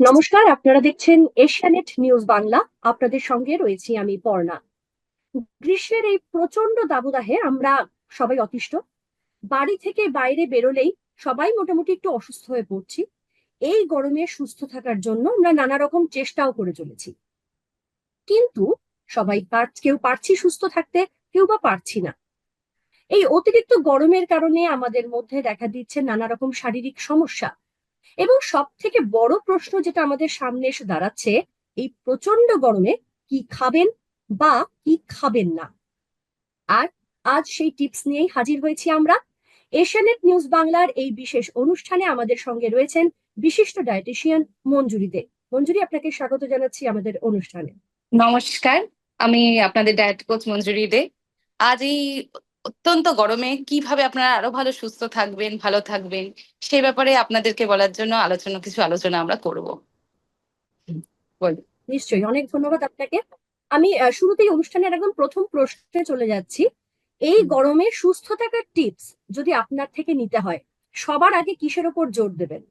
নমস্কার, আপনারা দেখছেন এশিয়ানেট নিউজ বাংলা। আপনাদের সঙ্গে রয়েছি আমি পর্ণা। গ্রীষ্মের এই প্রচণ্ড দাবদাহে আমরা সবাই অতিষ্ঠ। বাড়ি থেকে বাইরে বেরোলেই সবাই মোটামুটি একটু অসুস্থ হয়ে পড়ছি। এই গরমে সুস্থ থাকার জন্য আমরা নানা রকম চেষ্টাও করে চলেছি। কিন্তু সবাই কেউ পারছি সুস্থ থাকতে, কেউ বা পারছি না। এই অতিরিক্ত গরমের কারণে আমাদের মধ্যে দেখা দিচ্ছে নানা রকম শারীরিক সমস্যা। এবং সব থেকে বড় প্রশ্ন যেটা আমাদের সামনে এসে দাঁড়াচ্ছে, এই প্রচণ্ড গরমে কি খাবেন বা কি খাবেন না? আর আজ সেই টিপস নিয়েই হাজির হয়েছি আমরা। এশিয়ানেট নিউজ বাংলার এই বিশেষ অনুষ্ঠানে আমাদের সঙ্গে রয়েছেন বিশিষ্ট ডায়েটিশিয়ান মঞ্জুরি দে। মঞ্জুরি, আপনাকে স্বাগত জানাচ্ছি আমাদের অনুষ্ঠানে। নমস্কার, আমি আপনাদের ডায়েট কোচ মঞ্জুরি দে। আজ এই অত্যন্ত গরমে কীভাবে আপনারা আরও ভালো সুস্থ থাকবেন ভালো থাকবেন সেই ব্যাপারে আপনাদেরকে বলার জন্য আলোচনা কিছু আলোচনা আমরা করব। বল নিশ্চয়ই অনেক ধন্যবাদ আপনাকে। আমি শুরুতেই অনুষ্ঠানের একদম প্রথম প্রশ্নে চলে যাচ্ছি। এই গরমে সুস্থ থাকার টিপস যদি আপনার থেকে নিতে হয় সবার আগে কিসের ওপর জোর দেবেন?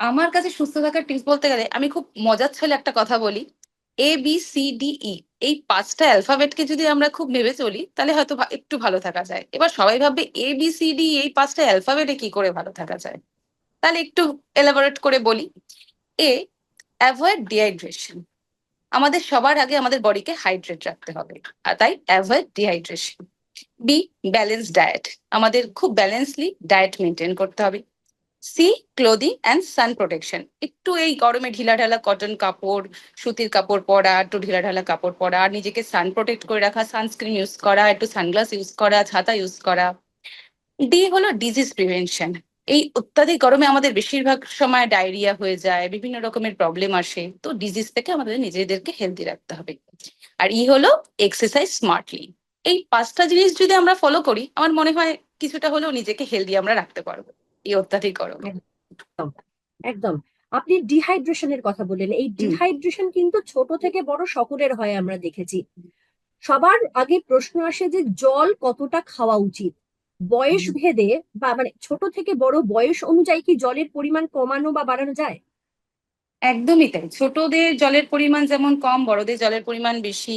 আমার কাছে সুস্থ থাকার টিপস বলতে গেলে আমি খুব মজার ছলে একটা কথা বলি A B C D E এই পাঁচটা অ্যালফাবেটকে যদি আমরা খুব ভেবে চলি, তাহলে হয়তো একটু ভালো থাকা যায়। এবার সবাই ভাববে এ বি সি ডি এই পাঁচটা অ্যালফাবেটে কি করে ভালো থাকা যায়? তাহলে একটু এলাবোরেট করে বলি। এ অ্যাভয়েড ডিহাইড্রেশন আমাদের সবার আগে আমাদের বডিকে হাইড্রেট রাখতে হবে। আর তাই avoid dehydration B balance diet আমাদের খুব ব্যালেন্সলি ডায়েট মেনটেন করতে হবে। C clothing and sun protection একটু এই গরমে ঢিলা ঢালা কটন কাপড়, সুতির কাপড় পরা, একটু ঢিলা ঢালা কাপড় পরা, আর নিজেকে সান প্রোটেক্ট করে রাখা সানস্ক্রিন ইউজ করা, একটু সানগ্লাস ইউজ করা, ছাতা ইউজ করা। ডি হলো ডিজিজ প্রিভেনশন এই অত্যাধিক গরমে আমাদের বেশিরভাগ সময় ডায়রিয়া হয়ে যায়, বিভিন্ন রকমের প্রবলেম আসে। তো ডিজিজ থেকে আমাদের নিজেদেরকে হেলদি রাখতে হবে। আর ই হলো এক্সারসাইজ স্মার্টলি এই পাঁচটা জিনিস যদি আমরা ফলো করি, আমার মনে হয় কিছুটা হলেও নিজেকে হেলদি আমরা রাখতে পারব। এই অত্যাধিক গরমে। একদম আপনি ডিহাইড্রেশনের কথা বললেন। এই ডিহাইড্রেশন কিন্তু ছোট থেকে বড় সকলের হয় আমরা দেখেছি। সবার আগে প্রশ্ন আসে যে জল কতটা খাওয়া উচিত? বয়স ভেদে বা মানে ছোট থেকে বড় বয়স অনুযায়ী কি জলের পরিমাণ কমানো বা বাড়ানো যায়? একদমই তাই। ছোটদের জলের পরিমাণ যেমন কম বড়দের জলের পরিমাণ বেশি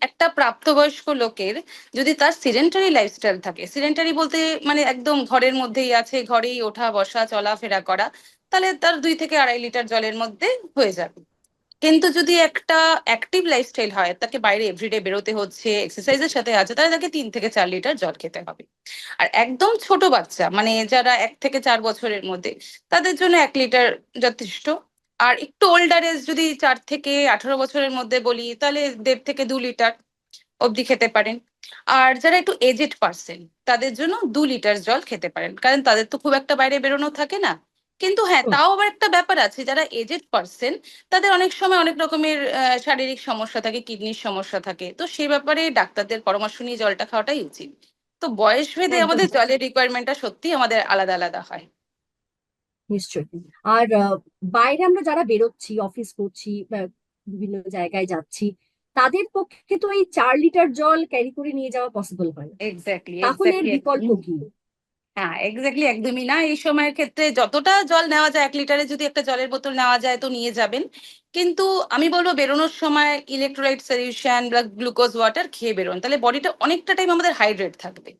একটা প্রাপ্তবয়স্ক লোকের যদি তার সিডেন্টারি লাইফস্টাইল থাকে সিডেন্টারি বলতে মানে একদম ঘরের মধ্যেই আছে, ঘরেই ওঠা, বসা চলাফেরা করা, তাহলে তার দুই থেকে আড়াই লিটার জলের মধ্যে হয়ে যাবে। কিন্তু যদি একটা অ্যাক্টিভ লাইফস্টাইল হয়, তাকে বাইরে এভরিডে বেরোতে হচ্ছে এক্সারসাইজের সাথে আছে, তাহলে তাকে তিন থেকে চার লিটার জল খেতে হবে। আর একদম ছোট বাচ্চা মানে যারা এক থেকে চার বছরের মধ্যে, তাদের জন্য এক লিটার যথেষ্ট। আর একটু ওল্ডার এজ যদি চার থেকে আঠারো বছরের মধ্যে বলি তাহলে দেড় থেকে দু লিটার অবধি খেতে পারেন। আর যারা একটু এজেড পার্সন তাদের জন্য দু লিটার জল খেতে পারেন। কারণ তাদের তো খুব একটা বাইরে বেরোনো থাকে না। কিন্তু হ্যাঁ তাও আবার একটা ব্যাপার আছে যারা এজেড পার্সন তাদের অনেক সময় অনেক রকমের শারীরিক সমস্যা থাকে কিডনির সমস্যা থাকে। তো সেই ব্যাপারে ডাক্তারদের পরামর্শ নিয়ে জলটা খাওয়াটাই উচিত। তো বয়স ভেদে আমাদের জলের রিকোয়ারমেন্টটা সত্যি আমাদের আলাদা আলাদা হয়। নিশ্চয়ই। আর বাইরে আমরা যারা বেরোচ্ছি অফিস করছি বিভিন্ন জায়গায় যাচ্ছি তাদের পক্ষে তো এই চার লিটার জল ক্যারি করে নিয়ে যাওয়া পসিবল হয় এক্স্যাক্টলি তাহলে বিকল্প কি? হ্যাঁ এক্স্যাক্টলি একদমই না। এই সময়ের ক্ষেত্রে যতটা জল নেওয়া যায় এক লিটারে যদি একটা জলের বোতল নেওয়া যায় তো নিয়ে যাবেন। কিন্তু আমি বলব বেরোনোর সময় ইলেকট্রোলাইট সলিউশন বা গ্লুকোজ ওয়াটার খেয়ে বেরোন। তাহলে বডিটা অনেকটা টাইম আমাদের হাইড্রেট থাকবে।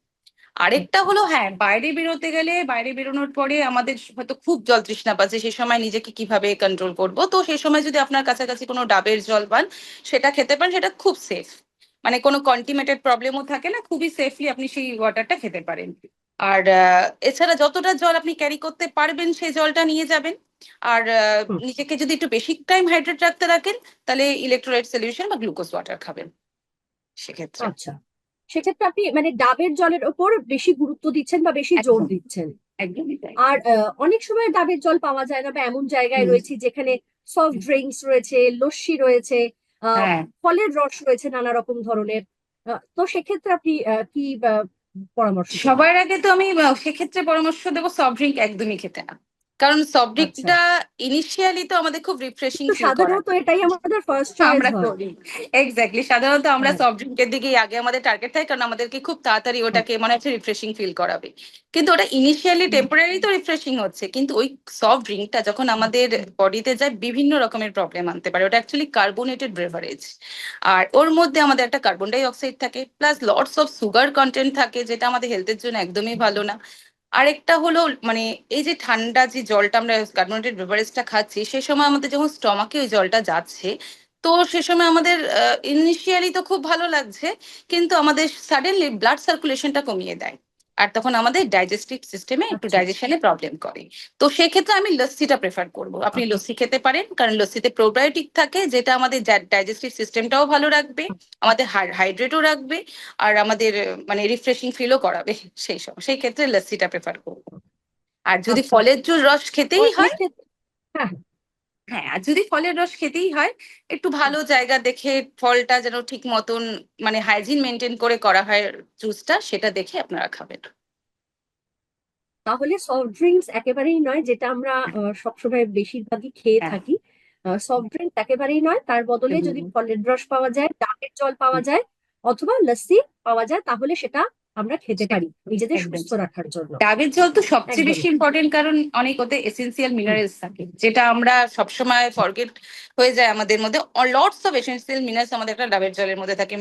আরেকটা হলো হ্যাঁ বাইরে বেরোতে গেলে বাইরে বেরোনোর পরে আমাদের হয়তো খুব জল তৃষ্ণা পাচ্ছে সেই সময় নিজেকে কীভাবে কন্ট্রোল করব? তো সেই সময় যদি আপনার কাছাকাছি কোনো ডাবের জল পান সেটা খেতে পারেন সেটা খুব সেফ মানে কোনো কন্টিমেটেড প্রবলেমও থাকে না খুবই সেফলি আপনি সেই ওয়াটারটা খেতে পারেন। আর এছাড়া যতটা জল আপনি ক্যারি করতে পারবেন সেই জলটা নিয়ে যাবেন। আর নিজেকে যদি একটু বেশি টাইম হাইড্রেট রাখতে রাখেন তাহলে ইলেকট্রোলাইট সলিউশন বা গ্লুকোজ ওয়াটার খাবেন। সেক্ষেত্রে। আচ্ছা। সেক্ষেত্রে আপনি মানে ডাবের জলের ওপর বেশি গুরুত্ব দিচ্ছেন বা বেশি জোর দিচ্ছেন? একদমই আর অনেক সময় ডাবের জল পাওয়া যায় না বা এমন জায়গায় রয়েছে যেখানে সফট ড্রিঙ্কস রয়েছে লস্যি রয়েছে আহ, হ্যাঁ। ফলের রস রয়েছে নানা রকম ধরনের। তো সেক্ষেত্রে আপনি কি পরামর্শ সবার আগে তো আমি সেক্ষেত্রে পরামর্শ দেবো সফট ড্রিঙ্ক একদমই খেতে না। কারণ সফট ড্রিঙ্কটা ইনিশিয়ালি তো আমাদের খুব রিফ্রেশিং সাধারণত এটাই আমাদের ফার্স্ট চয়েস আমরা করি। এক্স্যাক্টলি সাধারণত আমরা হ্যাঁ। সফট ড্রিঙ্কের দিকেই আগে আমাদের টার্গেট থাকে কারণ আমাদেরকে খুব তাড়াতাড়ি ওটাকে মনে হচ্ছে রিফ্রেশিং ফিল করাবে। কিন্তু ওটা ইনিশিয়ালি টেম্পোরারি তো রিফ্রেশিং হচ্ছে কিন্তু ওই সফট ড্রিঙ্কটা যখন আমাদের বডিতে যায় বিভিন্ন রকমের প্রবলেম আনতে পারে। ওটা অ্যাকচুয়ালি কার্বোনেটেড ব্রেভারেজ আর ওর মধ্যে আমাদের একটা কার্বন ডাই অক্সাইড থাকে plus lots of sugar content থাকে যেটা আমাদের হেলথের জন্য একদমই ভালো না। আরেকটা হলো মানে এই যে ঠান্ডা যে জলটা আমরা কার্বোনেটেড বেভারেজটা খাচ্ছি, সে সময় আমাদের যখন স্টমাকে ওই জলটা যাচ্ছে, তো সে সময় আমাদের ইনিশিয়ালি তো খুব ভালো লাগছে, কিন্তু আমাদের সাডেনলি ব্লাড সার্কুলেশনটা কমিয়ে দেয়। আর তখন আমাদের ডাইজেস্টিভ সিস্টেমে একটু আচ্ছা। ডাইজেশনে প্রবলেম করে তো সেক্ষেত্রে আমি লস্যিটা প্রেফার করব আপনি আচ্ছা। লস্যি খেতে পারেন কারণ লস্যিতে প্রোবায়োটিক থাকে যেটা আমাদের ডাইজেস্টিভ সিস্টেমটাও ভালো রাখবে আমাদের হাইড্রেটও রাখবে আর আমাদের মানে রিফ্রেশিং ফিলও করাবে সেই সব সেই ক্ষেত্রে লস্যিটা প্রেফার করব আর যদি আচ্ছা। ফলের জুস রস খেতেই হয় এক্ষেত্রে- হ্যাঁ আর যদি ফলের রস খেতেই হয় একটু ভালো জায়গা দেখে ফলটা যেন ঠিক মতন মানে হাইজিন মেনটেন করে করা হয় জুসটা সেটা দেখে আপনারা খাবেন। তাহলে সফট ড্রিঙ্কস একেবারেই নয় যেটা আমরা আহ, সবসময় বেশিরভাগই খেয়ে হ্যাঁ। থাকি। সফট ড্রিঙ্ক একেবারেই নয় তার বদলে যদি ফলের রস পাওয়া যায় ডাবের জল পাওয়া যায় অথবা লস্যি পাওয়া যায় তাহলে সেটা আমরা খেতে পারি নিজেদের সুস্থ রাখার জন্য। ডাবের জল তো সবচেয়ে বেশি ইম্পর্টেন্ট কারণ অনেক ওতে এসেন্সিয়াল মিনারেলস থাকে যেটা আমরা সবসময় ফরগেট হয়ে যায় আমাদের মধ্যে। লটস অফ এসেন্সিয়াল মিনারেলস আমাদের একটা ডাবের জলের মধ্যে থাকে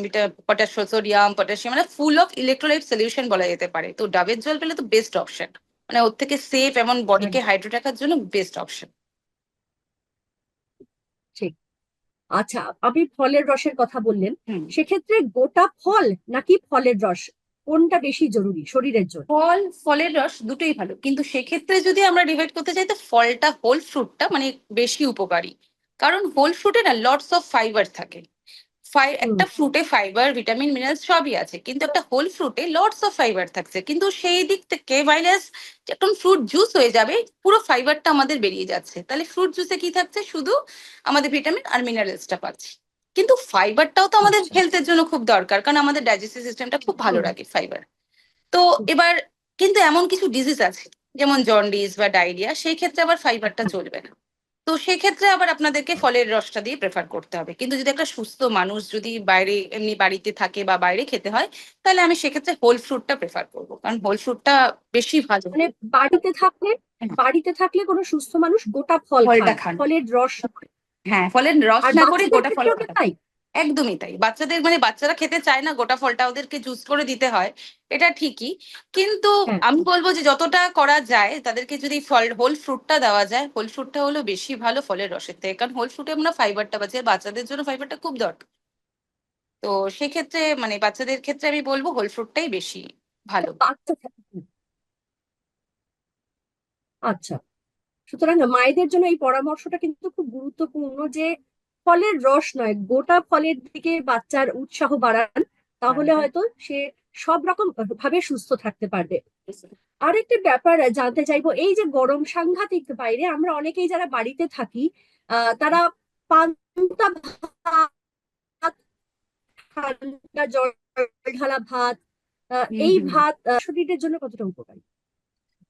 পটাশ সোডিয়াম পটাশিয়াম মানে ফুল অফ ইলেকট্রোলাইট সলিউশন বলা যেতে পারে। তো ডাবের জল পেলে তো বেস্ট অপশন মানে ওর থেকে সেফ এমন বডিকে হাইড্রেট রাখার জন্য বেস্ট অপশন আচ্ছা আপনি ফলের রসের কথা বললেন সেক্ষেত্রে গোটা ফল নাকি ফলের রস কোনটা বেশি জরুরি শরীরের জন্য? ফল ফলের রস দুটোই ভালো। কিন্তু সেক্ষেত্রে যদি আমরা ডিভাইড করতে চাই তো ফলটা হোল ফ্রুটটা মানে বেশি উপকারী। কারণ হোল ফ্রুটে না লটস অফ ফাইবার থাকে। একটা ফ্রুটে ফাইবার ভিটামিন মিনারেলস সবই আছে। কিন্তু একটা হোল ফ্রুটে লটস অফ ফাইবার থাকছে। কিন্তু সেই দিক থেকে ভাইরাস যখন ফ্রুট জুস হয়ে যাবে পুরো ফাইবারটা আমাদের বেরিয়ে যাচ্ছে। তাহলে ফ্রুট জুসে কি থাকছে? শুধু আমাদের ভিটামিন আর মিনারেলসটা পাচ্ছি। কিন্তু ফাইবারটাও তো আমাদের আচ্ছা। হেলথের জন্য খুব দরকার কারণ আমাদের ডাইজেস্টিভ সিস্টেমটা খুব ভালো। রাখে ফাইবার তো এবার কিন্তু এমন কিছু ডিজিজ আছে যেমন জন্ডিস বা ডায়রিয়া সেই ক্ষেত্রে আবার ফাইবারটা চলবে না তো সেই ক্ষেত্রে আবার আপনাদেরকে ফলের রসটা দিয়ে প্রেফার করতে হবে কিন্তু যদি একটা সুস্থ মানুষ যদি বাইরে এমনি বাড়িতে থাকে বা বাইরে খেতে হয় তাহলে আমি সেক্ষেত্রে হোল ফ্রুটটা প্রেফার করব কারণ হোল ফ্রুটটা বেশি ভালো মানে বাড়িতে থাকলে হ্যাঁ। বাড়িতে থাকলে কোনো সুস্থ মানুষ গোটা ফল। ফলের রস। হ্যাঁ ফলের রস না করে গোটা ফল তাই? একদমই তাই। বাচ্চাদের মানে বাচ্চারা খেতে চায় না গোটা ফলটা ওদেরকে জুস করে দিতে হয় এটা ঠিকই। কিন্তু। আমি বলব যে যতটা করা যায় তাদেরকে যদি ফল হোল ফ্রুটটা দেওয়া যায় হোল ফ্রুটটা হলো বেশি ভালো ফলের রসের থেকে। কারণ হোল ফ্রুটে আমরা ফাইবারটা পাচ্ছি বাচ্চাদের জন্য ফাইবারটা খুব দরকার। তো সেক্ষেত্রে মানে বাচ্চাদের ক্ষেত্রে আমি বলব হোল ফ্রুটটাই বেশি ভালো। আচ্ছা। সুতরাং মায়েদের জন্য এই পরামর্শটা কিন্তু খুব গুরুত্বপূর্ণ যে ফলের রস নয় গোটা ফলের দিকে বাচ্চার উৎসাহ বাড়ান তাহলে হ্যাঁ। হয়তো সে সব রকম ভাবে সুস্থ থাকতে পারবে। আরেকটা ব্যাপার জানতে চাইব এই যে গরম সাংঘাতিক বাইরে আমরা অনেকেই যারা বাড়িতে থাকি আহ তারা পান্তা ভাত ঠান্ডা জল ঢালা ভাত আহ, এই ভাত শরীরের জন্য কতটা উপকারী?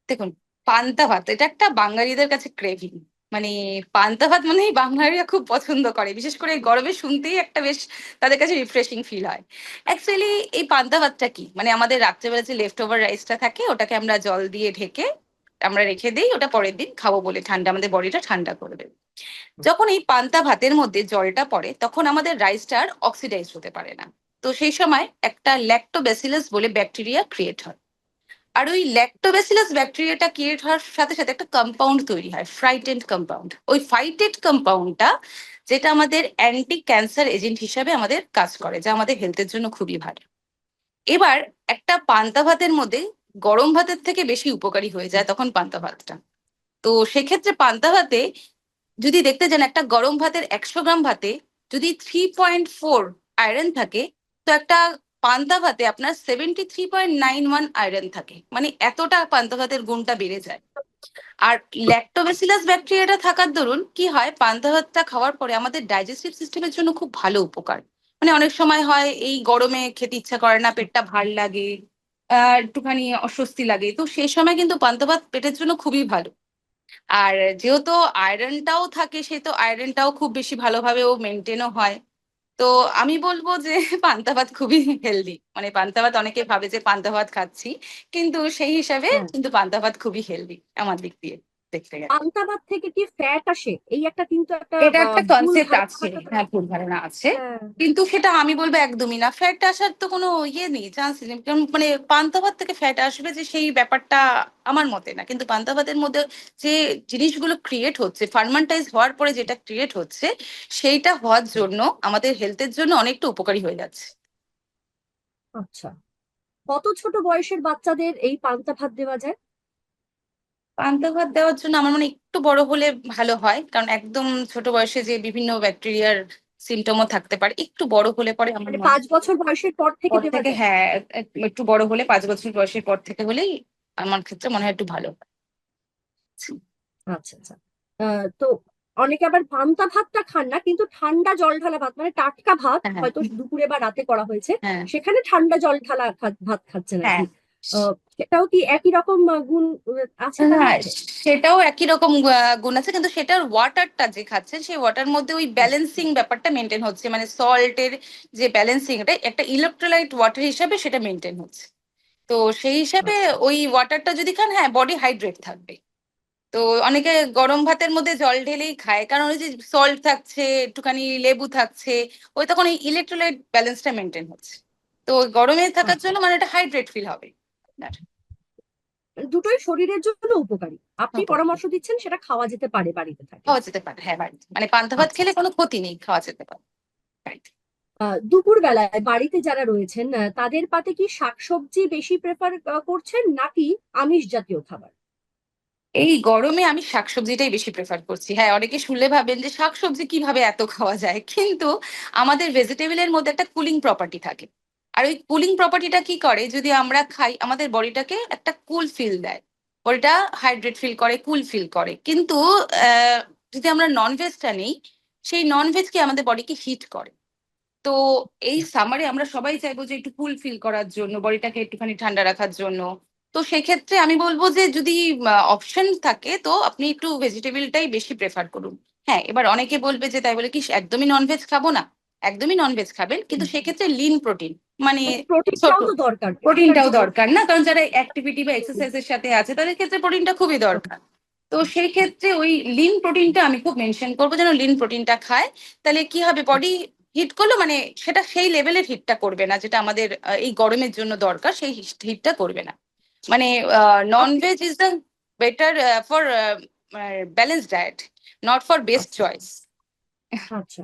দেখুন পান্তা ভাত, এটা একটা বাঙালিদের কাছে ক্রেভিং মানে পান্তা ভাত মানে বাঙালিরা খুব পছন্দ করে, বিশেষ করে গরমে শুনতেই একটা বেশ তাদের কাছে রিফ্রেশিং ফিল হয়। অ্যাকচুয়ালি এই পান্তা ভাতটা কি? মানে আমাদের রাত্রেবেলা যে লেফট ওভার রাইসটা থাকে, ওটাকে আমরা জল দিয়ে ঢেকে আমরা রেখে দিই, ওটা পরের দিন খাব বলে ঠান্ডা, আমাদের বডিটা ঠান্ডা করবে যখন এই পান্তা ভাতের মধ্যে জলটা পড়ে, তখন আমাদের রাইসটা আর অক্সিডাইজ হতে পারে না। তো সেই সময় একটা ল্যাক্টোব্যাসিলাস বলে ব্যাকটেরিয়া ক্রিয়েট হয়। আর ওই ল্যাক্টোব্যাসিলাস ব্যাকটেরিয়াটা ক্রিয়েট হওয়ার সাথে সাথে একটা কম্পাউন্ড তৈরি হয় ফ্রাইটেন্ড কম্পাউন্ড ওই ফাইটেড কম্পাউন্ডটা যেটা আমাদের অ্যান্টি ক্যান্সার এজেন্ট হিসাবে আমাদের কাজ করে, যা আমাদের হেলথের জন্য খুবই ভালো। এবার একটা পান্তা ভাতের মধ্যে গরম ভাতের থেকে বেশি উপকারী হয়ে যায় তখন পান্তা ভাতটা। তো সেক্ষেত্রে পান্তা ভাতে যদি দেখতে যান একটা গরম ভাতের একশো গ্রাম ভাতে যদি থ্রি পয়েন্ট ফোর আয়রন থাকে, তো একটা পান্তা ভাতে আপনার seventy three point nine one iron থাকে। মানে এতটা পান্তা ভাতের গুণটা বেড়ে যায়। আর ল্যাক্টোবেসিলাস ব্যাকটেরিয়াটা থাকার দরুন কি হয় পান্তা ভাতটা খাওয়ার পরে আমাদের ডাইজেস্টিভ সিস্টেমের জন্য খুব ভালো উপকার। মানে অনেক সময় হয়, এই গরমে খেতে ইচ্ছা করে না, পেটটা ভার লাগে একটুখানি অস্বস্তি লাগে। তো সেই সময় কিন্তু পান্তা ভাত পেটের জন্য খুবই ভালো। আর যেহেতু আয়রনটাও থাকে, সে তো আয়রনটাও খুব বেশি ভালোভাবে ও মেনটেনও হয়। তো আমি বলব যে পান্তা ভাত খুবই হেলদি মানে পান্তা ভাত অনেকে ভাবে যে পান্তা ভাত খাচ্ছি কিন্তু সেই হিসাবে হ্যাঁ। কিন্তু পান্তা ভাত খুবই হেলদি আমার দিক দিয়ে দেখতে গেলে। থেকে কি ফ্যাট আসে? এই একটা কিন্তু একটা এটা একটা কনসেপ্ট আছে। হ্যাঁ ভুল ধারণা আছে। হ্যাঁ, কিন্তু সেটা আমি বলব একদমই না। ফ্যাট আসার তো কোনো ইয়ে নেই চান্স নেই। মানে পান্তা ভাত থেকে ফ্যাট আসবে যে সেই ব্যাপারটা আমার মতে না। কিন্তু পান্তা ভাতের মধ্যে যে জিনিসগুলো ক্রিয়েট হচ্ছে ফার্মান্টাইজ হওয়ার পরে যেটা ক্রিয়েট হচ্ছে সেইটা হওয়ার জন্য আমাদের হেলথের জন্য অনেকটা উপকারী হয়ে যাচ্ছে। আচ্ছা। কত ছোট বয়সের বাচ্চাদের এই পান্তা ভাত দেওয়া যায়? পান্তা ভাত দেওয়ার জন্য আমার মনে একটু বড় হলে ভালো হয় কারণ একদম ছোট বয়সে যে বিভিন্ন ব্যাকটেরিয়ার সিমটমও থাকতে পারে একটু বড় হলে পরে আমার মানে পাঁচ বছর বয়সের পর থেকে থেকে হ্যাঁ একটু বড় হলে পাঁচ বছর বয়সের পর থেকে হলেই আমার ক্ষেত্রে মনে হয় একটু ভালো হয়। আচ্ছা আচ্ছা। আহ, তো অনেকে আবার পান্তা ভাতটা খান না কিন্তু ঠান্ডা জল ঢালা ভাত মানে টাটকা ভাত হ্যাঁ, হ্যাঁ। হয়তো দুপুরে বা রাতে করা হয়েছে হ্যাঁ। সেখানে ঠান্ডা জল ঢালা ভাত খাচ্ছে আর হ্যাঁ। সেটাও কি একই রকম গুণ আছে হ্যাঁ সেটাও একই রকম গুণ আছে। কিন্তু সেটার ওয়াটারটা যে খাচ্ছেন সেই ওয়াটার মধ্যে ওই ব্যালেন্সিং ব্যাপারটা মেনটেন হচ্ছে। মানে সল্টের যে ব্যালেন্সিং ব্যালেন্সিংটা একটা ইলেকট্রোলাইট ওয়াটার হিসাবে সেটা মেনটেন হচ্ছে। তো সেই হিসাবে আচ্ছা। ওই ওয়াটারটা যদি খান হ্যাঁ বডি হাইড্রেট থাকবে। তো অনেকে গরম ভাতের মধ্যে জল ঢেলেই খায়। কারণ ওই যে সল্ট থাকছে একটুখানি লেবু থাকছে ওই তখন এই ইলেকট্রোলাইট ব্যালেন্সটা মেনটেন হচ্ছে। তো গরমে থাকার আচ্ছা। জন্য মানে এটা হাইড্রেট ফিল হবে। আপনার। দুটোই শরীরের জন্য উপকারী। আপনি পরামর্শ দিচ্ছেন সেটা খাওয়া যেতে পারে বাড়িতে থাকে। খাওয়া যেতে পারে হ্যাঁ বাড়িতে মানে পান্তা ভাত আচ্ছা। খেলে কোনো ক্ষতি নেই খাওয়া যেতে পারে বাড়িতে। দুপুর বেলায় বাড়িতে যারা রয়েছেন তাদের পাতে কি শাকসবজি বেশি প্রেফার করছেন নাকি আমিষ জাতীয় খাবার? এই গরমে আমি শাকসবজিটাই বেশি প্রেফার করছি। হ্যাঁ অনেকে শুনলে ভাবেন যে শাকসবজি কীভাবে এত খাওয়া যায়? কিন্তু আমাদের ভেজিটেবলের মধ্যে একটা কুলিং প্রপার্টি থাকে। আর ওই কুলিং প্রপার্টিটা কি করে? যদি আমরা খাই, আমাদের বডিটাকে একটা কুল ফিল দেয়। বডিটা হাইড্রেট ফিল করে কুল ফিল করে। কিন্তু যদি আমরা ননভেজটা নেই, সেই ননভেজকে আমাদের বডিকে হিট করে? তো এই সামারে আমরা সবাই চাইব যে একটু কুল ফিল করার জন্য, বডিটাকে একটুখানি ঠান্ডা রাখার জন্য। তো সেক্ষেত্রে আমি বলব যে যদি অপশন থাকে, তো আপনি একটু ভেজিটেবলটাই বেশি প্রেফার করুন। হ্যাঁ এবার অনেকে বলবে যে, তাই বলে কি, একদমই ননভেজ খাব না? একদমই ননভেজ খাবেন কিন্তু সেক্ষেত্রে লিন প্রোটিন মানে প্রোটিনটাও দরকার। না কারণ যারা অ্যাক্টিভিটি বা এক্সারসাইজের সাথে আছে তাদের ক্ষেত্রে প্রোটিনটা খুবই দরকার। তো সেই ক্ষেত্রে ওই লিন প্রোটিনটা আমি খুব মেনশন করব যেন লিন প্রোটিনটা খায়। তাহলে কি হবে বডি হিট করল মানে সেটা সেই লেভেলের হিটটা করবে না যেটা আমাদের এই গরমের জন্য দরকার সেই হিটটা করবে না। মানে nonveg is the better for balance diet not for best. Choice আচ্ছা।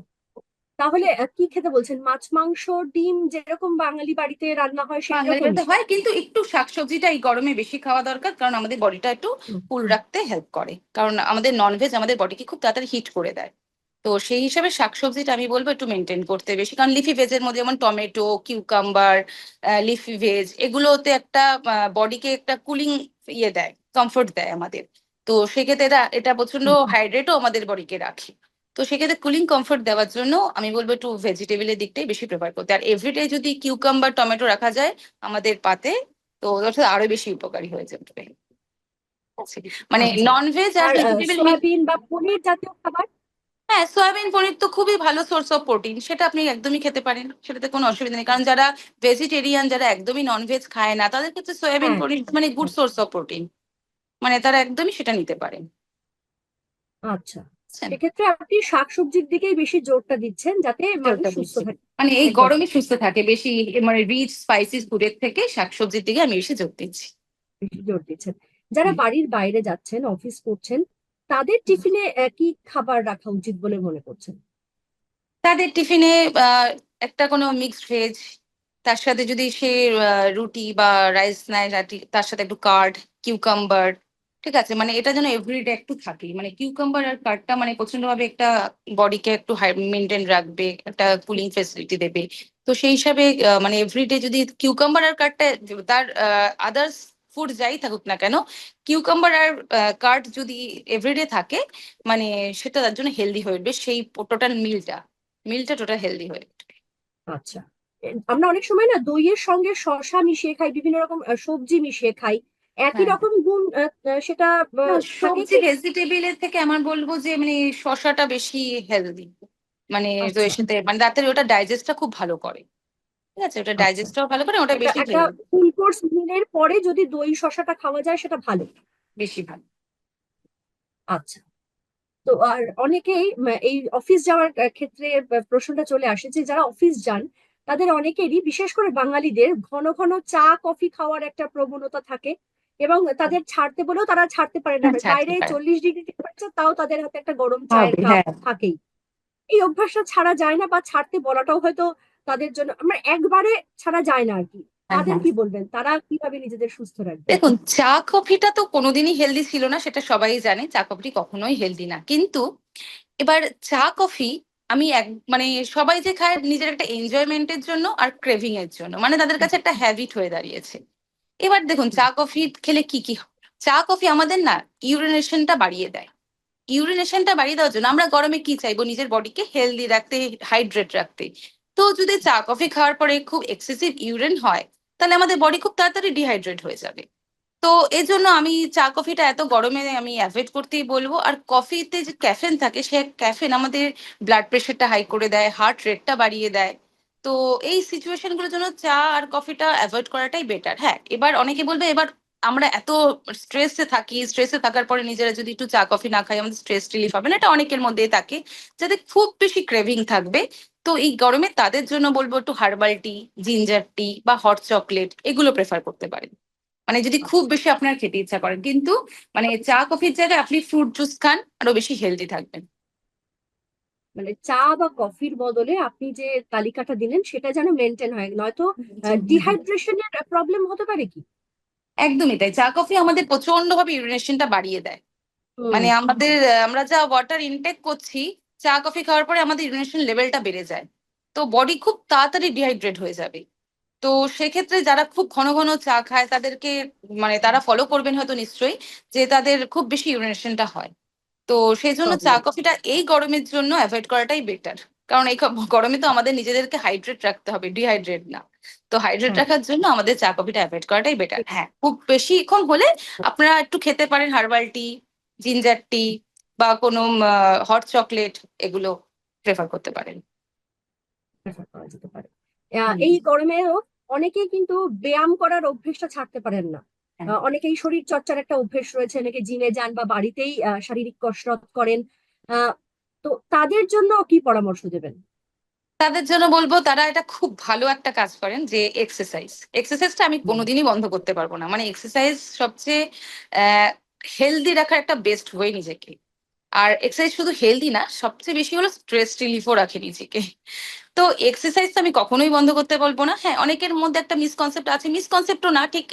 তাহলে কি খেতে বলছেন? মাছ মাংস ডিম যেরকম বাঙালি বাড়িতে রান্না হয় সেরকম হয় কিন্তু একটু শাকসবজিটা এই গরমে বেশি খাওয়া দরকার কারণ আমাদের বডিটা একটু কুল রাখতে হেল্প করে। কারণ আমাদের ননভেজ আমাদের বডিকে খুব তাড়াতাড়ি হিট করে দেয়। তো সেই হিসাবে শাকসবজিটা আমি বলব একটু মেনটেন করতে বেশি কারণ লিফি ভেজের মধ্যে যেমন টমেটো কিউকাম্বার লিফি ভেজ এগুলোতে একটা বডিকে একটা কুলিং ইয়ে দেয় কমফোর্ট দেয় আমাদের। তো সেক্ষেত্রে এটা এটা প্রচণ্ড। হাইড্রেটও আমাদের বডিকে রাখে। তো সেক্ষেত্রে কুলিং কমফোর্ট দেওয়ার জন্য আমি বলব একটু ভেজিটেবলের দিকটাই বেশি প্রেফার করতে। আর এভরিডে যদি কিউকাম্বার টমেটো রাখা যায় আমাদের পাতে তো ওটা আরও বেশি উপকারী হয়ে যাবে। মানে আচ্ছা। ননভেজ আর ভেজিটেবল সয়াবিন বা পনির জাতীয় খাবার? হ্যাঁ সয়াবিন পনির তো খুবই ভালো সোর্স অফ প্রোটিন সেটা আপনি একদমই খেতে পারেন সেটাতে কোনো অসুবিধা নেই। কারণ যারা ভেজিটেরিয়ান যারা একদমই ননভেজ খায় না তাদের ক্ষেত্রে সয়াবিন পনির মানে গুড সোর্স অফ প্রোটিন মানে তারা একদমই সেটা নিতে পারেন। আচ্ছা? সেক্ষেত্রে আপনি শাকসবজির দিকেই বেশি জোরটা দিচ্ছেন যাতে সুস্থ থাকে। মানে এই গরমে সুস্থ থাকে বেশি মানে রিচ স্পাইসিস ফুডের থেকে শাকসবজির দিকে আমি বেশি জোর দিচ্ছি। বেশি জোর দিচ্ছেন। যারা বাড়ির বাইরে যাচ্ছেন অফিস করছেন তাদের টিফিনে কি খাবার রাখা উচিত বলে মনে করছেন? তাদের টিফিনে একটা কোনো মিক্সড ভেজ তার সাথে যদি সে রুটি বা রাইস নেয় তার সাথে একটু কার্ড কিউকাম্বার ঠিক আছে মানে এটা যেন এভরিডে একটু থাকে। মানে কিউকাম্বার আর কার্ডটা মানে প্রচণ্ড ভাবে একটা বডিকে একটু মেনটেন রাখবে, একটা কুলিং ফেসিলিটি দেবে। তো সেই হিসাবে মানে এভরিডে যদি কিউকাম্বার আর কার্ডটা তার আদার্স ফুড যাই থাকুক না কেন কিউকাম্বার আর কার্ড যদি এভরিডে থাকে মানে সেটা তার জন্য হেলদি হয়ে উঠবে। সেই টোটাল মিলটা মিলটা টোটাল হেলদি হয়ে উঠবে। আচ্ছা। আমরা অনেক সময় না দইয়ের সঙ্গে শসা মিশিয়ে খাই, বিভিন্ন রকম সবজি মিশিয়ে খাই। একই হ্যাঁ। রকম গুণ সেটা সবজি? ভেজিটেবলের থেকে আমার বলব যে মানে শসাটা বেশি হেলদি মানে আচ্ছা। সাথে মানে রাতের ওটা ডাইজেস্টটা খুব ভালো করে। ঠিক আছে? ওটা আচ্ছা। ডাইজেস্টটাও ভালো করে ওটা বেশি ফুল কোর্স মিলের পরে যদি দই শসাটা খাওয়া যায় সেটা ভালো। বেশি ভালো। আচ্ছা। তো আর অনেকেই এই অফিস যাওয়ার ক্ষেত্রে প্রশ্নটা চলে আসে যে যারা অফিস যান তাদের অনেকেরই বিশেষ করে বাঙালিদের ঘন ঘন চা কফি খাওয়ার একটা প্রবণতা থাকে। এবং তাদের ছাড়তে বলেও তারা ছাড়তে পারে না। হ্যাঁ, বাইরে চল্লিশ ডিগ্রি টেম্পারেচার তাও তাদের হাতে একটা গরম চায়ের কাপ হ্যাঁ। থাকেই। এই অভ্যাসটা ছাড়া যায় না বা ছাড়তে বলাটাও হয়তো তাদের জন্য আমরা একবারে ছাড়া যায় না আর কি। হ্যাঁ, তাদের। কি বলবেন? তারা কীভাবে নিজেদের সুস্থ রাখবে? দেখুন চা কফিটা তো কোনোদিনই হেলদি ছিল না সেটা সবাই জানে চা কফি কখনোই হেলদি না। কিন্তু এবার চা কফি আমি এক মানে সবাই যে খায় নিজের একটা এনজয়মেন্টের জন্য আর ক্রেভিং এর জন্য মানে তাদের কাছে একটা হ্যাবিট হয়ে দাঁড়িয়েছে। এবার দেখুন, চা, কফি খেলে কি কি? চা, কফি আমাদের না ইউরিনেশনটা বাড়িয়ে দেয়। ইউরিনেশনটা বাড়িয়ে দেওয়ার জন্য আমরা গরমে কি চাইব? নিজের বডিকে হেলদি রাখতে হাইড্রেট রাখতে। তো যদি চা, কফি খাওয়ার পরে খুব এক্সেসিভ ইউরিন হয়, তাহলে আমাদের বডি খুব তাড়াতাড়ি ডিহাইড্রেট হয়ে যাবে। তো এর জন্য আমি চা, কফিটা এত গরমে আমি অ্যাভয়েড করতেই বলব। আর কফিতে যে ক্যাফেন থাকে, সে ক্যাফেন আমাদের ব্লাড প্রেশারটা হাই করে দেয় হার্ট রেটটা বাড়িয়ে দেয়। তো এই সিচুয়েশনগুলোর জন্য চা আর কফিটা অ্যাভয়েড করাটাই বেটার হ্যাঁ এবার অনেকে বলবে এবার আমরা এত স্ট্রেসে থাকি স্ট্রেসে থাকার পরে নিজেরা যদি একটু চা কফি না খাই আমাদের স্ট্রেস রিলিফ হবে না। এটা অনেকের মধ্যেই থাকে যাদের খুব বেশি ক্রেভিং থাকবে। তো এই গরমে তাদের জন্য বলব একটু হার্বাল টি জিঞ্জার টি বা হট চকলেট এগুলো প্রেফার করতে পারেন। মানে যদি খুব বেশি আপনার খেতে ইচ্ছা করেন কিন্তু মানে চা কফির জায়গায় আপনি ফ্রুট জুস খান আরও বেশি হেলদি থাকবেন। মানে চা বা কফির বদলে আপনি যে তালিকাটা দিলেন সেটা যেন মেনটেন হয়। নয়তো ডিহাইড্রেশনের প্রবলেম হতে পারে কি? একদমই তাই। চা কফি আমাদের প্রচণ্ড ভাবে ইউরিনেশনটা বাড়িয়ে দেয়। মানে আমাদের আমরা যা ওয়াটার ইনটেক করছি চা কফি খাওয়ার পরে আমাদের ইউরিনেশন লেভেলটা বেড়ে যায়। তো বডি খুব তাড়াতাড়ি ডিহাইড্রেট হয়ে যাবে। তো সেক্ষেত্রে যারা খুব ঘন ঘন চা খায় তাদেরকে মানে তারা ফলো করবেন হয়তো নিশ্চয়ই যে তাদের খুব বেশি ইউরিনেশনটা হয়। তো সেই জন্য চা কফিটা এই গরমের জন্য অ্যাভয়েড করাটাই বেটার কারণ এই গরমে তো আমাদের নিজেদেরকে হাইড্রেট রাখতে হবে ডিহাইড্রেট না। তো হাইড্রেট। রাখার জন্য আমাদের চা কফিটা অ্যাভয়েড করাটাই বেটার হ্যাঁ খুব বেশি বেশিক্ষণ হলে আপনারা একটু খেতে পারেন হার্বাল টি জিঞ্জার টি বা কোনো হট চকলেট এগুলো প্রেফার করতে পারেন। এই গরমেও অনেকেই কিন্তু ব্যায়াম করার অভ্যেসটা ছাড়তে পারেন না। অনেকেই শরীর চর্চার একটা অভ্যেস রয়েছে। অনেকে জিমে যান বা বাড়িতেই আহ, শারীরিক কসরত করেন। আহ, তো তাদের জন্য কি পরামর্শ দেবেন? তাদের জন্য বলব তারা এটা খুব ভালো একটা কাজ করেন যে এক্সারসাইজ এক্সারসাইজটা আমি কোনোদিনই বন্ধ করতে পারব না। মানে এক্সারসাইজ সবচেয়ে হেলদি রাখার একটা বেস্ট ওয়ে নিজেকে। আর এক্সারসাইজ শুধু হেলদি না সবচেয়ে বেশি হলো স্ট্রেস রিলিফও রাখে নিজেকে। তো এক্সারসাইজ তো আমি কখনোই বন্ধ করতে বলব না। হ্যাঁ অনেকের মধ্যে একটা মিসকনসেপ্ট আছে। মিসকনসেপ্টও না ঠিক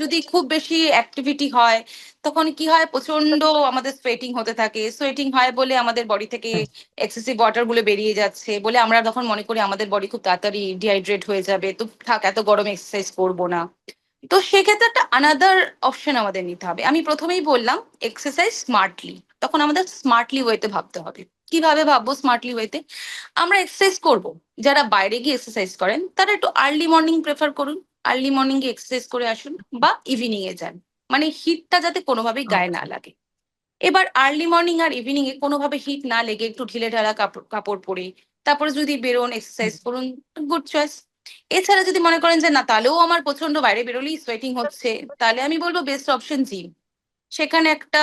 যদি খুব বেশি অ্যাক্টিভিটি হয় তখন কি হয় প্রচণ্ড আমাদের সোয়েটিং হতে থাকে। সোয়েটিং হয় বলে আমাদের বডি থেকে এক্সেসিভ ওয়াটারগুলো বেরিয়ে যাচ্ছে বলে আমরা তখন মনে করি আমাদের বডি খুব তাড়াতাড়ি ডিহাইড্রেট হয়ে যাবে তো থাক এত গরম এক্সারসাইজ করব না। তো সেক্ষেত্রে একটা আনাদার অপশন আমাদের নিতে হবে। আমি প্রথমেই বললাম এক্সারসাইজ স্মার্টলি তখন আমাদের স্মার্টলি ওয়েতে ভাবতে হবে। কীভাবে ভাববো স্মার্টলি ওয়েতে আমরা এক্সারসাইজ করব। যারা বাইরে গিয়ে এক্সারসাইজ করেন, তারা একটু আর্লি মর্নিং প্রেফার করুন। আর্লি মর্নিং এ এক্সারসাইজ করে আসুন বা ইভিনিং এ যান। মানে হিটটা যাতে কোনোভাবেই গায়ে না লাগে। এবার আর্লি মর্নিং আর ইভিনিং এ কোনোভাবে হিট না লেগে একটু ঢিলে ঢালা কাপড় কাপড় পরে, তারপরে যদি বেরোন এক্সারসাইজ করুন গুড চয়েস এছাড়া যদি মনে করেন যে না তাহলেও আমার প্রচণ্ড বাইরে বেরোলেই সোয়েটিং হচ্ছে তাহলে আমি বলব বেস্ট অপশন জিম সেখানে একটা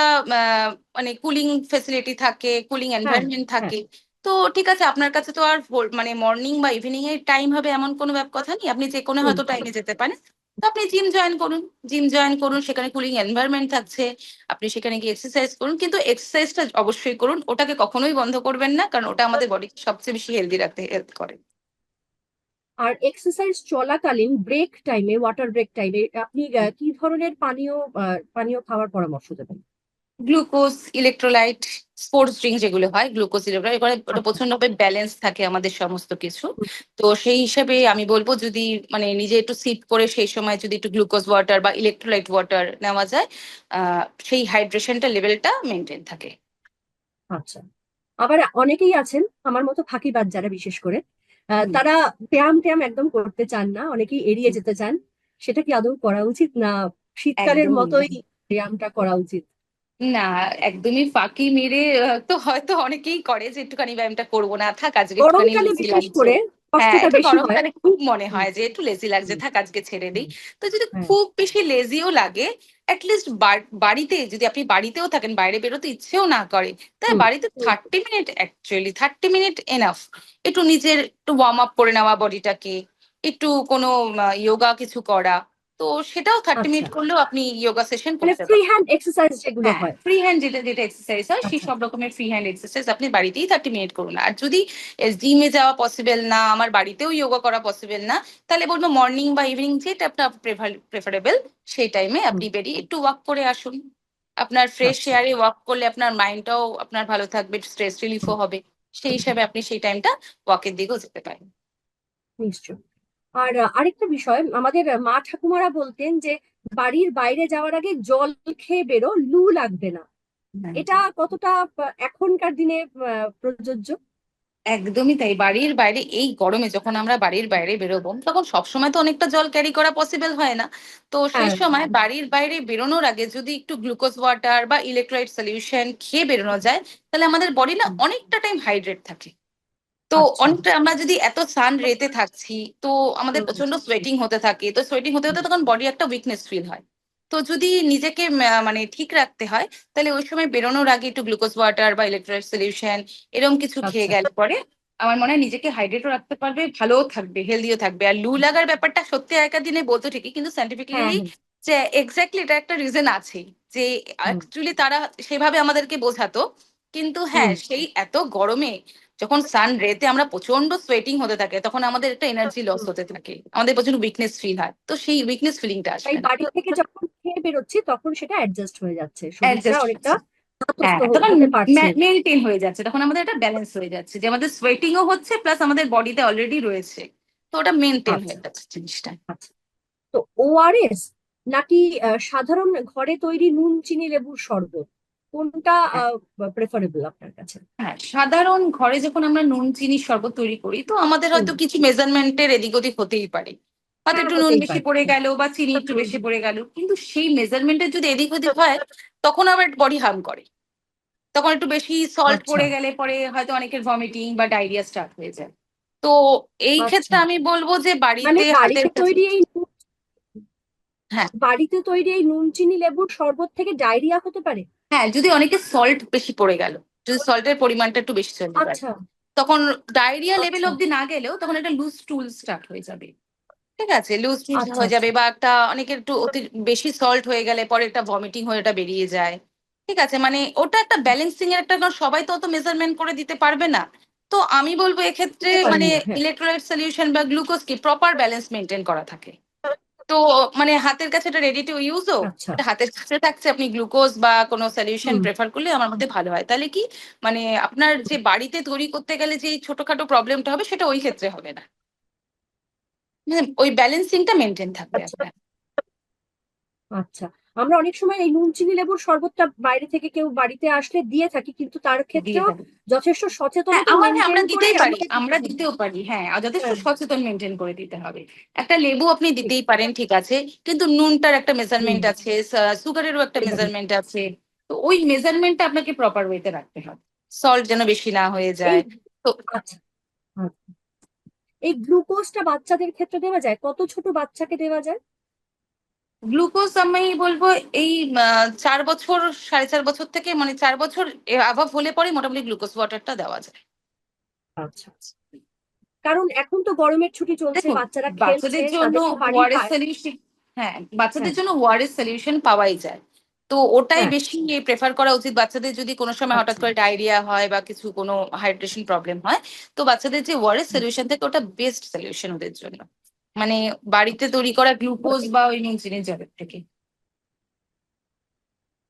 মানে কুলিং ফেসিলিটি থাকে কুলিং এনভায়রনমেন্ট থাকে। তো ঠিক আছে আপনার কাছে তো আর মানে মর্নিং বা ইভিনিং এর টাইম হবে এমন কোনো কথা নেই। আপনি যে কোনো হয়তো টাইমে যেতে পারেন। তো আপনি জিম জয়েন করুন জিম জয়েন করুন সেখানে কুলিং এনভায়রনমেন্ট থাকছে আপনি সেখানে গিয়ে এক্সারসাইজ করুন। কিন্তু এক্সারসাইজটা অবশ্যই করুন ওটাকে কখনোই বন্ধ করবেন না কারণ ওটা আমাদের বডি সবচেয়ে বেশি হেলদি রাখতে হেল্প করে। আর এক্সারসাইজ চলাকালীন ব্রেক টাইমে ওয়াটার ব্রেক টাইমে আপনি কি ধরনের পানীয় পানীয় খাওয়ার পরামর্শ দেবেন গ্লুকোজ ইলেকট্রোলাইট স্পোর্টস ড্রিঙ্ক যেগুলো হয় গ্লুকোজ ইলেকট্রোলাইট ওটা আচ্ছা। প্রচন্ডভাবে ব্যালেন্স থাকে আমাদের সমস্ত কিছু তো সেই হিসাবে আমি বলব যদি মানে নিজে একটু সিট করে সেই সময় যদি একটু গ্লুকোজ ওয়াটার বা ইলেকট্রোলাইট ওয়াটার নেওয়া যায় আহ সেই হাইড্রেশনটা লেভেলটা মেনটেন থাকে আচ্ছা আবার অনেকেই আছেন আমার মতো ফাঁকিবাজ যারা বিশেষ করে। তারা ব্যায়াম ট্যায়াম একদম করতে চান না অনেকেই এড়িয়ে যেতে চান। সেটা কি আদৌ করা উচিত না শীতকালের মতোই ব্যায়ামটা করা উচিত? না একদমই ফাঁকি মেরে তো হয়তো অনেকেই করে যে একটুখানি ব্যায়ামটা করব না থাক আজকে একটুখানি করে হ্যাঁ গরমকালে খুব মনে হয় যে একটু লেজি লাগছে থাক আজকে ছেড়ে দিই। তো যদি। খুব বেশি লেজিও লাগে অ্যাটলিস্ট বাড়িতে যদি আপনি বাড়িতেও থাকেন বাইরে বেরোতে ইচ্ছেও না করে তাই বাড়িতে thirty minute actually thirty minute enough একটু নিজের একটু ওয়ার্ম আপ করে নেওয়া বডিটাকে একটু কোনো ইয়োগা কিছু করা। তো সেটাও থার্টি মিনিট আচ্ছা। করলেও আপনি যোগা সেশন মানে করতে ফ্রি হ্যান্ড এক্সারসাইজ যেগুলো হ্যাঁ হয়। ফ্রি হ্যান্ড যেটা যেটা এক্সারসাইজ হয় সেই আচ্ছা। সব রকমের ফ্রি হ্যান্ড এক্সারসাইজ আপনি বাড়িতেই থার্টি মিনিট করুন। আর যদি জিমে যাওয়া পসিবল না আমার বাড়িতেও যোগা করা পসিবল না তাহলে বলব মর্নিং বা ইভিনিং যেটা আপনার প্রেফারেবল সেই টাইমে আপনি বেরিয়ে একটু ওয়াক করে আসুন। আপনার ফ্রেশ। এয়ারে ওয়াক করলে আপনার মাইন্ডটাও আপনার ভালো থাকবে স্ট্রেস রিলিফও হবে। সেই হিসাবে আপনি সেই টাইমটা ওয়াকের দিকেও যেতে পারেন। নিশ্চয় আর আরেকটা বিষয় আমাদের মা ঠাকুমারা বলতেন যে বাড়ির বাইরে যাওয়ার আগে জল খেয়ে বেরো লু লাগবে না। এটা কতটা এখনকার দিনে প্রযোজ্য? একদমই তাই। বাড়ির বাইরে এই গরমে যখন আমরা বাড়ির বাইরে বেরোবো তখন সবসময় তো অনেকটা জল ক্যারি করা পসিবল হয় না। তো সেই হ্যাঁ। সময় বাড়ির বাইরে বেরোনোর আগে যদি একটু গ্লুকোজ ওয়াটার বা ইলেকট্রোলাইট সলিউশন খেয়ে বেরোনো যায় তাহলে আমাদের বডি না অনেকটা টাইম হাইড্রেট থাকে। তো আচ্ছা। অনেকটা আমরা যদি এত সান রেতে থাকছি তো আমাদের। প্রচণ্ড সোয়েটিং হতে থাকে তো সোয়েটিং হতে হতে তখন বডি একটা উইকনেস ফিল হয় তো যদি নিজেকে মানে ঠিক রাখতে হয় তাহলে ওই সময় বেরোনোর আগে একটু গ্লুকোজ ওয়াটার বা ইলেকট্রোলাইট সলিউশন এরকম কিছু খেয়ে আচ্ছা। গেলে পরে আমার মনে হয় নিজেকে হাইড্রেটও রাখতে পারবে ভালোও থাকবে হেলদিও থাকবে আর লু লাগার ব্যাপারটা সত্যি আগেকার দিনে বলতো ঠিকই কিন্তু হ্যাঁ সাইন্টিফিক্যালি যে এক্স্যাক্টলি এটা একটা রিজন আছে যে। অ্যাকচুয়ালি তারা সেভাবে আমাদেরকে বোঝাতো কিন্তু হ্যাঁ সেই এত গরমে যখন সান রেতে আমরা প্রচণ্ড সোয়েটিং হতে থাকে তখন আমাদের একটা এনার্জি লস হতে থাকে। আমাদের প্রচণ্ড উইকনেস ফিল হয়। তো সেই উইকনেস ফিলিংটা আসবে বাড়ি থেকে যখন খেয়ে বেরোচ্ছি তখন সেটা অ্যাডজাস্ট হয়ে যাচ্ছে। অনেকটা হ্যাঁ মেনটেন হয়ে যাচ্ছে। তখন আমাদের একটা ব্যালেন্স হয়ে যাচ্ছে যে আমাদের সোয়েটিংও হচ্ছে প্লাস আমাদের বডিতে অলরেডি রয়েছে। তো ওটা মেনটেন আচ্ছা। হয়ে যাচ্ছে জিনিসটা। তো ওআরএস নাকি সাধারণ ঘরে তৈরি নুন চিনি লেবুর শরবত? কোনটা প্রেফারেবল আপনার কাছে? হ্যাঁ সাধারণ ঘরে যখন আমরা নুন চিনি শরবত তৈরি করি তো আমাদের হয়তো কিছু মেজারমেন্টের এদিক ওদিক হতেই পারে। হয়তো হ্যাঁ, একটু নুন বেশি পড়ে গেল বা চিনি একটু বেশি পড়ে গেল কিন্তু সেই মেজারমেন্টের যদি এদিক ওদিক হয় তখন আবার বডি হার্ম করে। তখন একটু বেশি সল্ট আচ্ছা। পড়ে গেলে পরে হয়তো অনেকের ভমিটিং বা ডায়রিয়া স্টার্ট হয়ে যায়। তো এই আচ্ছা। ক্ষেত্রে আমি বলব যে মানে বাড়িতে কাছে তৈরি এই হ্যাঁ। বাড়িতে তৈরি এই নুন চিনি লেবুর শরবত থেকে ডায়রিয়া হতে পারে? হ্যাঁ যদি অনেকে সল্ট বেশি পড়ে গেল যদি সল্টের পরিমাণটা একটু বেশি চলে যায়। আচ্ছা। তখন ডায়রিয়া লেভেল আচ্ছা। অব্দি না গেলেও তখন একটা লুজ টুল স্টার্ট হয়ে যাবে। ঠিক আছে? লুজ টুল আচ্ছা, হয়ে যাবে বা একটা অনেকের একটু অতি বেশি সল্ট হয়ে গেলে পরে একটা ভমিটিং হয়ে ওটা বেরিয়ে যায়। ঠিক আছে? মানে ওটা একটা ব্যালেন্সিং এর একটা সবাই তো অত মেজারমেন্ট করে দিতে পারবে না। তো আমি বলব এক্ষেত্রে মানে না, হ্যাঁ। ইলেকট্রোলাইট সলিউশন বা গ্লুকোজ কি? প্রপার ব্যালেন্স মেনটেন করা থাকে। তো মানে হাতের কাছে এটা রেডি টু ইউজ ও হাতের কাছে থাকছে আপনি গ্লুকোজ বা কোনো সলিউশন প্রেফার করলে আমার মধ্যে ভালো হয়। তাহলে কি মানে আপনার যে বাড়িতে তৈরি করতে গেলে যে ছোটখাটো প্রবলেমটা হবে সেটা ওই ক্ষেত্রে হবে না। মানে ওই ব্যালেন্সিংটা মেনটেন থাকবে আচ্ছা। আপনার। আচ্ছা। আমরা অনেক সময় এই নুন চিনি লেবুর শরবতটা বাইরে থেকে কেউ বাড়িতে আসলে দিয়ে থাকি কিন্তু তার ক্ষেত্রেও যথেষ্ট আমার হ্যাঁ, আমরা দিতেই পারি আমরা দিতেও পারি হ্যাঁ আর যথেষ্ট হ্যাঁ। সচেতন মেনটেন করে দিতে হবে। একটা লেবু আপনি দিতেই পারেন ঠিক আছে কিন্তু নুনটার একটা মেজারমেন্ট আছে সুগারেরও একটা মেজারমেন্ট আছে। তো ওই মেজারমেন্টটা আপনাকে প্রপার ওয়েতে রাখতে হবে। সল্ট যেন বেশি না হয়ে যায় তো আচ্ছা। আচ্ছা। এই গ্লুকোজটা বাচ্চাদের ক্ষেত্রে দেওয়া যায়? কত ছোট বাচ্চাকে দেওয়া যায়? গ্লুকোজ আমি বলব এই চার বছর সাড়ে চার বছর থেকে মানে চার বছর আভাব হলে পরে মোটামুটি গ্লুকোজ ওয়াটারটা দেওয়া যায়। আচ্ছা কারণ এখন তো গরমের ছুটি চলছে বাচ্চারা বাচ্চাদের জন্য ওয়ারেস সলিউশন হ্যাঁ বাচ্চাদের হ্যাঁ। জন্য ওয়ারেস সলিউশন পাওয়াই যায়। তো ওটাই হ্যাঁ। বেশি প্রেফার করা উচিত। বাচ্চাদের যদি কোনো সময় হঠাৎ আচ্ছা। করে ডায়রিয়া হয় বা কিছু কোনো হাইড্রেশন প্রবলেম হয় তো বাচ্চাদের যে ওয়ারেস সলিউশন থাকে ওটা বেস্ট সলিউশন ওদের জন্য। মানে বাড়িতে তৈরি করা গ্লুকোজ বা ওই নুন চিনির জলের থেকে।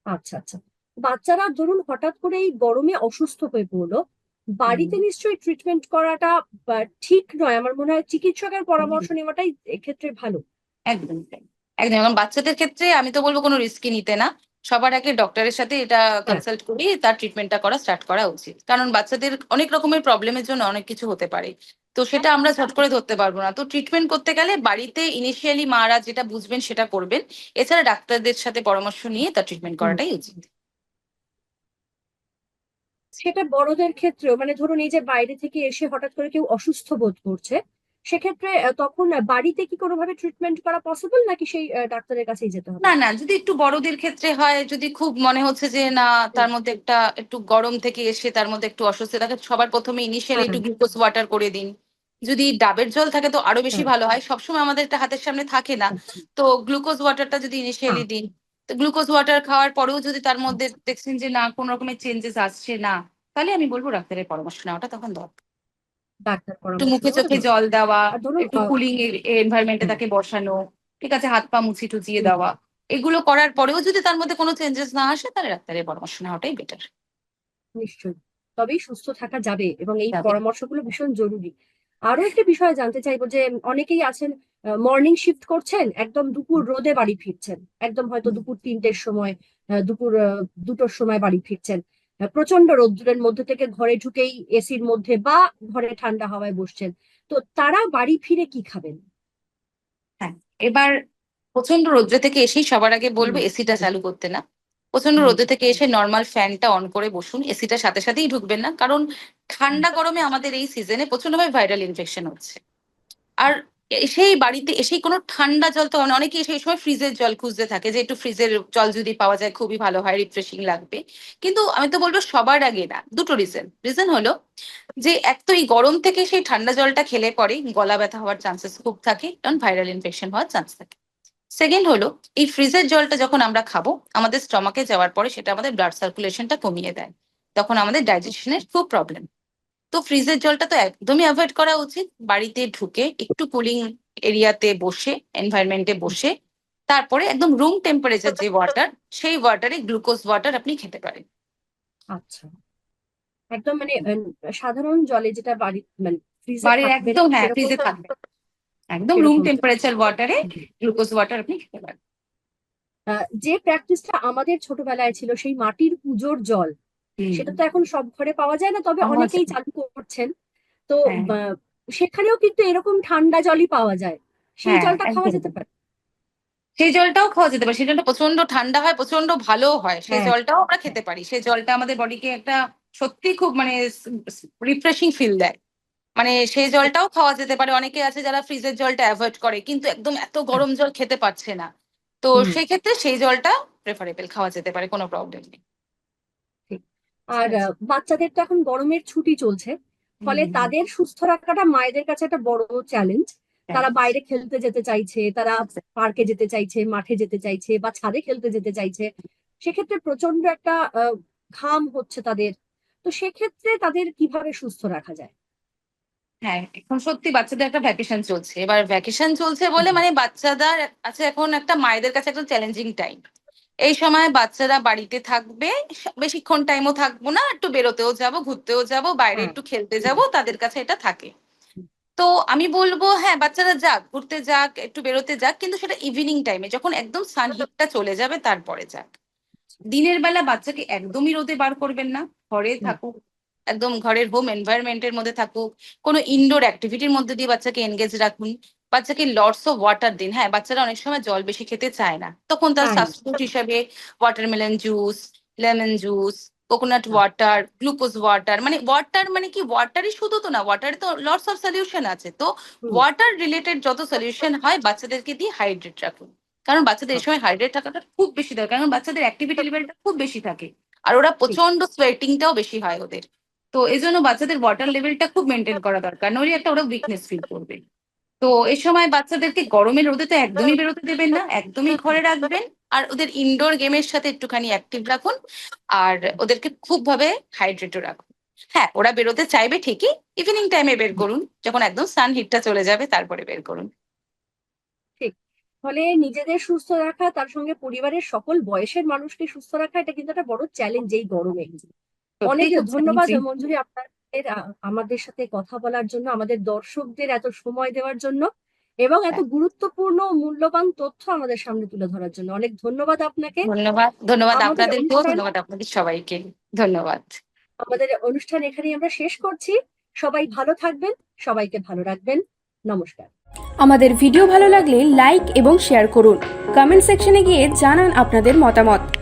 আচ্ছা আচ্ছা। বাচ্চারা ধরুন হঠাৎ করে এই গরমে অসুস্থ হয়ে পড়ল। বাড়িতে নিশ্চয়ই ট্রিটমেন্ট করাটা ঠিক নয়। আমার মনে হয় চিকিৎসকের পরামর্শ নেওয়াটাই এক্ষেত্রে ভালো। একদম তাই। একদম। এবং বাচ্চাদের ক্ষেত্রে আমি তো বলব কোনো রিস্কই নিতে না। সবার আগে ডক্টরের সাথে এটা কনসাল্ট করে তার ট্রিটমেন্টটা করা স্টার্ট করা উচিত। কারণ বাচ্চাদের অনেক রকমের প্রবলেমের জন্য অনেক কিছু হতে পারে। তো সেটা আমরা ঝট করে ধরতে পারব না। তো ট্রিটমেন্ট করতে গেলে বাড়িতে ইনিশিয়ালি মারা যেটা বুঝবেন সেটা করবেন। এছাড়া ডাক্তারদের সাথে পরামর্শ নিয়ে তার ট্রিটমেন্ট করাটাই উচিত। সেটা বড়দের ক্ষেত্রেও মানে ধরুন এই যে বাইরে থেকে এসে হঠাৎ করে কেউ অসুস্থ বোধ করছে সেক্ষেত্রে তখন বাড়িতে কি কোনোভাবে ট্রিটমেন্ট করা পসিবল নাকি সেই ডাক্তারের কাছেই যেতে হবে? না না যদি একটু বড়দের ক্ষেত্রে হয় যদি খুব মনে হচ্ছে যে না তার মধ্যে একটা একটু গরম থেকে এসে তার মধ্যে একটু অস্বস্তি থাকে সবার প্রথমে ইনিশিয়ালি একটু গ্লুকোজ ওয়াটার করে দিন। যদি ডাবের জল থাকে তো আরও বেশি ভালো হয়। সবসময় আমাদের এটা হাতের সামনে থাকে না। আচ্ছা, তো গ্লুকোজ ওয়াটারটা যদি ইনিশিয়ালি। দিন তো গ্লুকোজ ওয়াটার খাওয়ার পরেও যদি তার মধ্যে দেখছেন যে না কোনো রকমের চেঞ্জেস আসছে না তাহলে আমি বলব ডাক্তারের পরামর্শ নেওয়াটা তখন দরকার। ডাক্তার পরামর্শ মুখে চোখে জল দেওয়া একটু কুলিং এনভায়রনমেন্টে তাকে বসানো ঠিক আছে হাত পা মুছি টুচিয়ে দেওয়া এগুলো করার পরেও যদি তার মধ্যে কোনো চেঞ্জেস না আসে তাহলে ডাক্তারের পরামর্শ নেওয়াটাই বেটার নিশ্চয়ই। তবেই সুস্থ থাকা যাবে এবং এই। পরামর্শগুলো ভীষণ জরুরি। আরও একটা বিষয় জানতে চাইব যে অনেকেই আছেন মর্নিং শিফট করছেন একদম দুপুর রোদে বাড়ি ফিরছেন। একদম হয়তো দুপুর তিনটের সময় দুপুর দুটোর সময় বাড়ি ফিরছেন। প্রচণ্ড রোদ্রের মধ্যে থেকে ঘরে ঢুকেই এসির মধ্যে বা ঘরে ঠান্ডা হাওয়ায় বসছেন। তো তারা বাড়ি ফিরে কি খাবেন? হ্যাঁ এবার প্রচণ্ড রোদ্রে থেকে এসেই সবার আগে বলব। এসিটা চালু করতে না। প্রচণ্ড। রোদ্রে থেকে এসে নর্মাল ফ্যানটা অন করে বসুন এসিটা সাথে সাথেই ঢুকবেন না কারণ ঠান্ডা গরমে আমাদের এই সিজনে প্রচন্ডভাবে ভাইরাল ইনফেকশন হচ্ছে। আর এসেই বাড়িতে এসেই কোনো ঠান্ডা জল তো অনে- অনেকেই সেই সময় ফ্রিজের জল খুঁজতে থাকে যে একটু ফ্রিজের জল যদি পাওয়া যায় খুবই ভালো হয় রিফ্রেশিং লাগবে। কিন্তু আমি তো বলব সবার আগে না, দুটো রিজন রিজন হলো যে এক তো এই গরম থেকে সেই ঠান্ডা জলটা খেলে পরে গলা ব্যথা হওয়ার চান্সেস খুব থাকে কারণ ভাইরাল ইনফেকশন হওয়ার চান্স থাকে। সেকেন্ড হলো এই ফ্রিজের জলটা যখন আমরা খাব, আমাদের স্টমাকে যাওয়ার পরে সেটা আমাদের ব্লাড সার্কুলেশনটা কমিয়ে দেয়। তখন আমাদের ডাইজেশনের খুব প্রবলেম তো ফ্রিজের জলটা তো একদমই অ্যাভয়েড করা উচিত। বাড়িতে ঢুকে একটু কুলিং এরিয়াতে বসে এনভায়রনমেন্টে বসে তারপরে একদম রুম টেম্পারেচার যে ওয়াটার সেই ওয়াটারে গ্লুকোজ ওয়াটার আপনি খেতে পারেন। আচ্ছা। একদম মানে সাধারণ জলে যেটা বাড়ি মানে বাড়ির একদম হ্যাঁ ফ্রিজে থাকবে। একদম রুম। টেম্পারেচার ওয়াটারে গ্লুকোজ ওয়াটার আপনি খেতে পারেন। যে প্র্যাকটিসটা আমাদের ছোটবেলায় ছিল সেই মাটির পুজোর জল সেটা তো এখন সব ঘরে পাওয়া যায় না তবে অনেকেই চালু করছেন। তো হ্যাঁ। সেখানেও কিন্তু এরকম ঠান্ডা জলই পাওয়া যায়। সেই হ্যাঁ, জলটা খাওয়া। যেতে পারে। সেই জলটাও খাওয়া যেতে পারে। সেই জলটা প্রচণ্ড ঠান্ডা হয় প্রচণ্ড ভালো হয়। সেই হ্যাঁ। জলটাও আমরা খেতে পারি। সেই জলটা আমাদের বডিকে একটা সত্যি খুব মানে রিফ্রেশিং ফিল দেয়। মানে সেই জলটাও খাওয়া যেতে পারে। অনেকে আছে যারা ফ্রিজের জলটা অ্যাভয়েড করে কিন্তু একদম এত গরম জল খেতে পারছে না। তো সেক্ষেত্রে সেই জলটা প্রেফারেবল খাওয়া যেতে পারে কোনো প্রবলেম নেই। আর বাচ্চাদের তো এখন গরমের ছুটি চলছে ফলে তাদের সুস্থ রাখাটা মায়েদের কাছে একটা বড় চ্যালেঞ্জ তারা বাইরে খেলতে যেতে চাইছে তারা পার্কে যেতে চাইছে মাঠে যেতে চাইছে বা ছাদে খেলতে যেতে চাইছে। সেক্ষেত্রে প্রচণ্ড একটা ঘাম হচ্ছে তাদের। তো সেক্ষেত্রে তাদের কীভাবে সুস্থ রাখা যায়? হ্যাঁ এখন সত্যি বাচ্চাদের একটা ভ্যাকেশন চলছে। এবার ভ্যাকেশন চলছে বলে মানে বাচ্চাদের আছে এখন একটা মায়েদের কাছে একটা চ্যালেঞ্জিং টাইম এই সময় বাচ্চারা বাড়িতে থাকবে বেশিক্ষণ টাইমও থাকব না একটু বেরোতেও যাব ঘুরতেও যাব বাইরে। একটু খেলতে যাব তাদের কাছে এটা থাকে। তো আমি বলব হ্যাঁ বাচ্চারা যাক ঘুরতে যাক একটু বেরোতে যাক কিন্তু সেটা ইভিনিং টাইমে যখন একদম সান হিটটা চলে যাবে তারপরে যাক। দিনের বেলা বাচ্চাকে একদমই রোদে বার করবেন না ঘরে থাকুক একদম ঘরের হোম এনভায়রনমেন্টের মধ্যে থাকুক কোনো ইনডোর অ্যাক্টিভিটির মধ্যে দিয়ে বাচ্চাকে এনগেজ রাখুন। বাচ্চাকে লটস অফ ওয়াটার দিন হ্যাঁ বাচ্চারা অনেক সময় জল বেশি খেতে চায় না। তখন তার সাবস্টিটিউট হিসাবে watermelon juice lemon juice coconut water glucose water মানে ওয়াটার মানে কি? ওয়াটারই শুধু তো না ওয়াটারে তো লটস অফ সলিউশন আছে। তো ওয়াটার রিলেটেড যত সলিউশন হয় বাচ্চাদেরকে দিয়ে হাইড্রেট রাখুন। কারণ বাচ্চাদের এই সময় হাইড্রেট থাকাটা খুব বেশি দরকার কারণ বাচ্চাদের অ্যাক্টিভিটি লেভেলটা খুব বেশি থাকে। আর ওরা প্রচণ্ড সোয়েটিংটাও বেশি হয় ওদের। তো এই জন্য বাচ্চাদের ওয়াটার লেভেলটা খুব মেনটেন করা দরকার নইলে একটা ওরা উইকনেস ফিল করবে। তো এই সময় বাচ্চাদেরকে গরমের রোদে তো একদমই বেরোতে দেবেন না একদমই ঘরে রাখবেন। আর ওদের ইনডোর গেমের সাথে একটুখানি অ্যাক্টিভ রাখুন। আর ওদেরকে খুব ভাবে হাইড্রেটও রাখুন। হ্যাঁ ওরা বেরোতে চাইবে ঠিকই ইভিনিং টাইমে বের করুন। যখন একদম সান হিটটা চলে যাবে তারপরে বের করুন। ফলে নিজেদের সুস্থ রাখা তার সঙ্গে পরিবারের সকল বয়সের মানুষকে সুস্থ রাখা এটা কিন্তু একটা বড় চ্যালেঞ্জ এই গরমে। অনেক ধন্যবাদ। মঞ্জুরি আপনাদের আ, আমাদের সাথে কথা বলার জন্য আমাদের দর্শকদের এত সময় দেওয়ার জন্য এবং এত হ্যাঁ। গুরুত্বপূর্ণ মূল্যবান তথ্য আমাদের সামনে তুলে ধরার জন্য। অনেক ধন্যবাদ আপনাকে। ধন্যবাদ ধন্যবাদ আপনাদেরকেও ধন্যবাদ আপনাদের সবাইকে। ধন্যবাদ। আমাদের অনুষ্ঠান এখানেই আমরা শেষ করছি। সবাই ভালো থাকবেন সবাইকে ভালো রাখবেন। নমস্কার। আমাদের ভিডিও ভালো লাগলে লাইক এবং শেয়ার করুন। কমেন্ট সেকশনে গিয়ে জানান আপনাদের মতামত।